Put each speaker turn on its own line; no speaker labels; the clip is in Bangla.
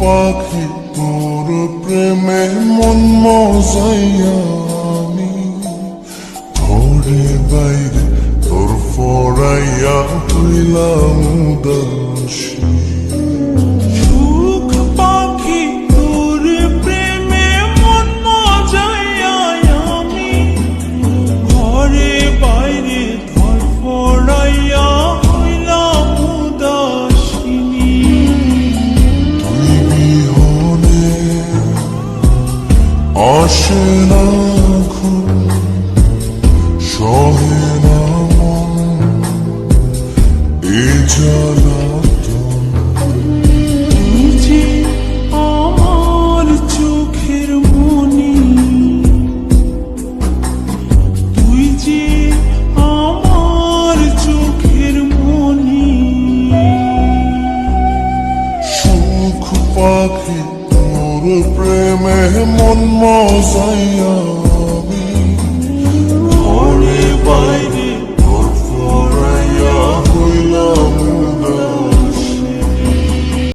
পাখি তোর প্রেমে মন মজাইয়া ঘরে বাইরে তোর ফরাইয়া হইলাম উদাসী। আসে না
যে আমার চোখের মনি তুই যে আমার চোখের মনি
সুখ পাখি তোর প্রেমে মন মজাইয়া